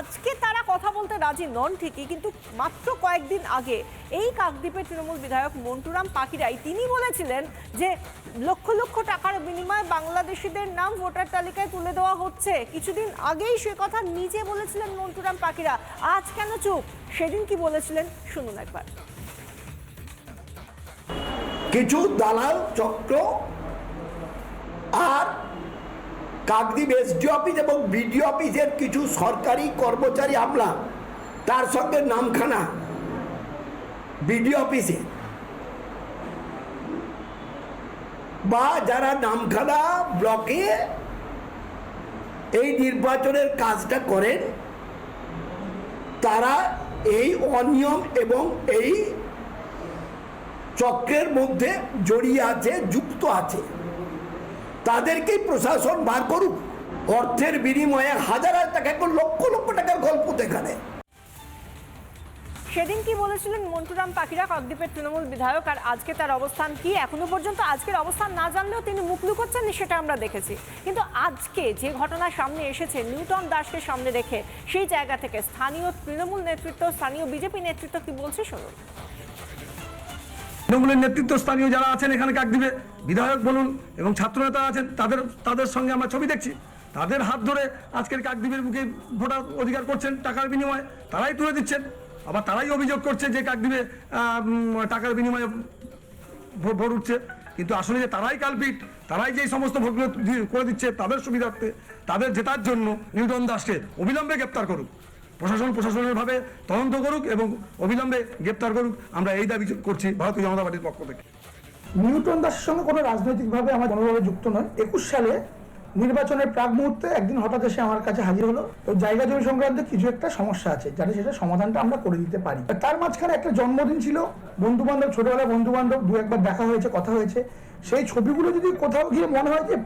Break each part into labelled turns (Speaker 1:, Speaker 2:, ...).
Speaker 1: আজকে তারা কথা বলতে রাজি নন ঠিকই, কিন্তু মাত্র কয়েকদিন আগে এই কাকদ্বীপের তৃণমূল বিধায়ক মন্টুরাম পাখিরাই, তিনি বলেছিলেন যে লক্ষ লক্ষ টাকার বিনিময়ে বাংলাদেশিদের নাম ভোটার তালিকায় তুলে দেওয়া হচ্ছে। কিছুদিন আগেই সে কথা নিজে বলেছিলেন মন্টুরাম পাখিরা। আজ কেন চুপ? সেদিন কি বলেছিলেন? শুনুন একবার।
Speaker 2: কিছু দালাল চক্র কাকদ্বীপ এসডি অফিস এবং বিডিও অফিসের কিছু সরকারি কর্মচারী আমলা, তার সঙ্গে নামখানা বিডিও অফিসে। বা যারা নামখানা ব্লকে এই নির্বাচনের কাজটা করেন, তারা এই অনিয়ম এবং এই চক্রের মধ্যে জড়িয়ে আছে, যুক্ত আছে। তাদেরকেই প্রশাসন বার করুক। অর্থের বিনিময়ে হাজার হাজার টাকা করে লক্ষ লক্ষ টাকার গল্প তো এখানে।
Speaker 1: সেদিন কি বলেছিলেন মন্টুরাম পাখিরা, কাকদ্বীপের তৃণমূল বিধায়ক? আর আজকে তার অবস্থান কি? এখনও পর্যন্ত আজকের অবস্থান না জানলেও তিনি মুখ লুকোচ্ছেন সেটা আমরা দেখেছি। কিন্তু আজকে যে ঘটনা সামনে এসেছে, নিউটন দাসকে সামনে রেখে সেই জায়গা থেকে স্থানীয় তৃণমূল নেতৃত্ব, স্থানীয় বিজেপি নেতৃত্ব কি বলছে, শুনুন।
Speaker 3: তৃণমূলের নেতৃত্ব স্থানীয় যারা আছেন এখানে কাকদ্বীপে বিধায়ক বলুন এবং ছাত্রনেতা আছেন তাদের তাদের সঙ্গে আমরা ছবি দেখছি। তাদের হাত ধরে আজকের কাক কাকদ্বীপের মুখে ভোটার অধিকার করছেন টাকার বিনিময়ে তারাই তুলে দিচ্ছেন। আবার তারাই অভিযোগ করছে যে আহ, উম, টাকার বিনিময়ে ভোট উঠছে। কিন্তু আসলে যে তারাই কালপিট তারাই যে সমস্ত ভোটগুলো করে দিচ্ছে তাদের সুবিধার্থে তাদের জেতার জন্য নিউটন দাসকে অবিলম্বে গ্রেপ্তার করুক প্রশাসন প্রশাসনের ভাবে তদন্ত করুক এবং অবিলম্বে গ্রেপ্তার করুক, আমরা এই দাবি করছি ভারতীয় জনতা পার্টির পক্ষ থেকে।
Speaker 4: নিউটন দাসের সঙ্গে কোনো রাজনৈতিকভাবে আমার কোনোভাবে যুক্ত নয়। একুশ সালে নির্বাচনের প্রাক মুহূর্তে একদিন হঠাৎ এসে আমার কাছে হাজির হলো। তো জায়গা জমি সংক্রান্ত কিছু একটা সমস্যা আছে, যাতে সেটা সমাধানটা আমরা করে দিতে পারি। তার মাঝখানে একটা জন্মদিন ছিল। বন্ধু বান্ধব ছোটবেলা বন্ধু বান্ধব দু একবার দেখা হয়েছে, কথা হয়েছে। সেই ছবিগুলো যদি কোথাও গিয়ে মনে হয় যে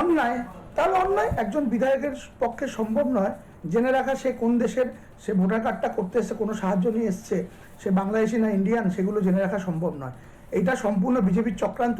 Speaker 4: অন্যায়, তাহলে অন্যায় একজন বিধায়কের পক্ষে সম্ভব নয়। জেনে রাখা সে কোন দেশের, সে ভোটার কার্ডটা করতে এসছে, কোনো সাহায্য নিয়ে এসছে, সে বাংলাদেশি না ইন্ডিয়ান সেগুলো জেনে রাখা সম্ভব নয়। এটা সম্পূর্ণ বিজেপির চক্রান্ত।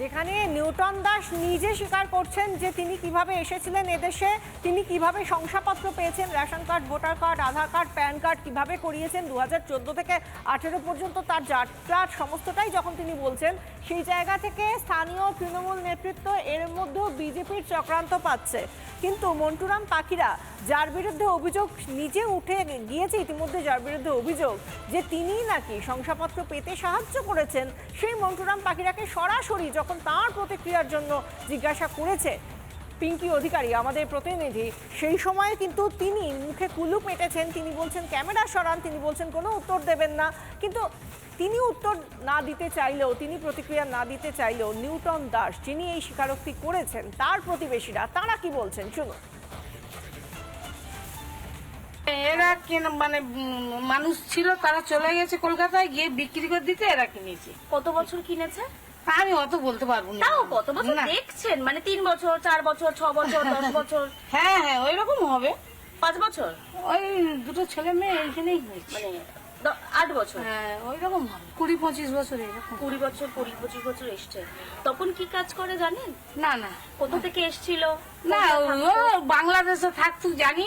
Speaker 1: যেখানে নিউটন দাস নিজে স্বীকার করছেন যে তিনি কীভাবে এসেছিলেন এদেশে, তিনি কীভাবে শংসাপত্র পেয়েছেন, ration card, voter card, Aadhaar card, PAN card কীভাবে করিয়েছেন দু হাজার চোদ্দ থেকে আঠেরো পর্যন্ত তার যাত্রার সমস্তটাই যখন তিনি বলছেন, সেই জায়গা থেকে স্থানীয় তৃণমূল নেতৃত্ব এর মধ্যেও বিজেপির চক্রান্ত পাচ্ছে। কিন্তু মন্টুরাম পাখিরা, যার বিরুদ্ধে অভিযোগ নিজে উঠে গিয়েছে, ইতিমধ্যে যার বিরুদ্ধে অভিযোগ যে তিনি নাকি শংসাপত্র পেতে সাহায্য করেছেন, সেই মন্টুরাম পাখিরাকে সরাসরি যখন তার প্রতিক্রিয়ার জন্য জিজ্ঞাসা করেছে, পিঙ্কি অধিকারী, আমাদের প্রতিনিধি, সেই সময়ে কিন্তু তিনি মুখে কুলুপ মেটেছেন তিনি বলছেন, ক্যামেরা সরান। তিনি বলছেন, কোনো উত্তর দেবেন না। কিন্তু তিনি উত্তর না দিতে চাইলেও, তিনি প্রতিক্রিয়া না দিতে চাইলেও নিউটন দাস, যিনি এই স্বীকারোক্তি করেছেন তার প্রতিবেশীরা, তারা কি বলছেন? শুনুন।
Speaker 5: এরা কেন মানে মানুষ ছিল তারা চলে গেছে কলকাতায় গিয়ে বিক্রি করে দিতে এরা কিনেছে।
Speaker 6: কত বছর কিনেছে?
Speaker 5: আমি অত বলতে পারব না।
Speaker 6: তাও কত বছর? দেখছেন মানে তিন বছর চার বছর ছ বছর দশ বছর?
Speaker 5: হ্যাঁ হ্যাঁ ওই রকম হবে।
Speaker 6: পাঁচ বছর?
Speaker 5: ওই দুটো ছেলে মেয়ে এইখানেই হয়েছে
Speaker 6: মানে আট বছর?
Speaker 5: হ্যাঁ ওই রকম হবে। কুড়ি পঁচিশ বছর এরকম।
Speaker 6: কুড়ি বছর কুড়ি পঁচিশ বছর এসছে। তখন কি কাজ করে জানেন?
Speaker 5: না না।
Speaker 6: কোথা থেকে এসছিল?
Speaker 5: না? বাংলাদেশে থাকতো জানি